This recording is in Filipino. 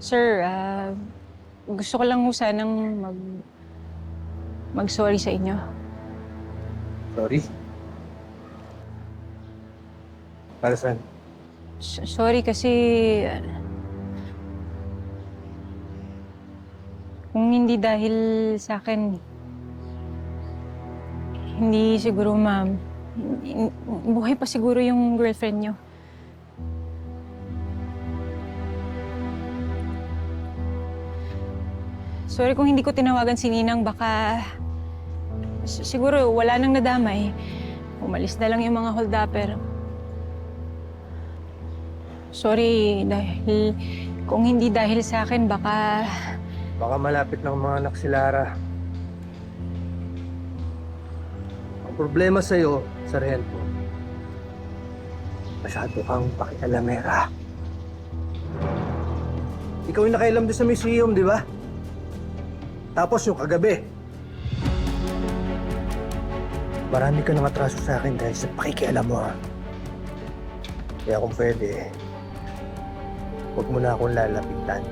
Sir, ah, gusto ko lang ho sanang mag... mag-sorry sa inyo. Sorry. Para saan? S- sorry kasi... ah, kung hindi dahil sa akin, hindi siguro, ma'am. hin- Buhay pa siguro yung girlfriend niyo. Sorry kung hindi ko tinawagan si Ninang, baka... Siguro wala nang nadamay. Umalis na lang yung mga holdupper. Sorry, dahil kung hindi dahil sa akin, baka... Baka malapit ng mga anak si Lara. Ang problema sa'yo, Sargento, masyado kang pakialamera. Ikaw yung nakailam doon sa museum, di ba? Tapos yung kagabi. Marami ka nang atraso sa akin dahil sa pakikialam mo, ha? Kaya kung pwede, huwag mo na akong lalapitan.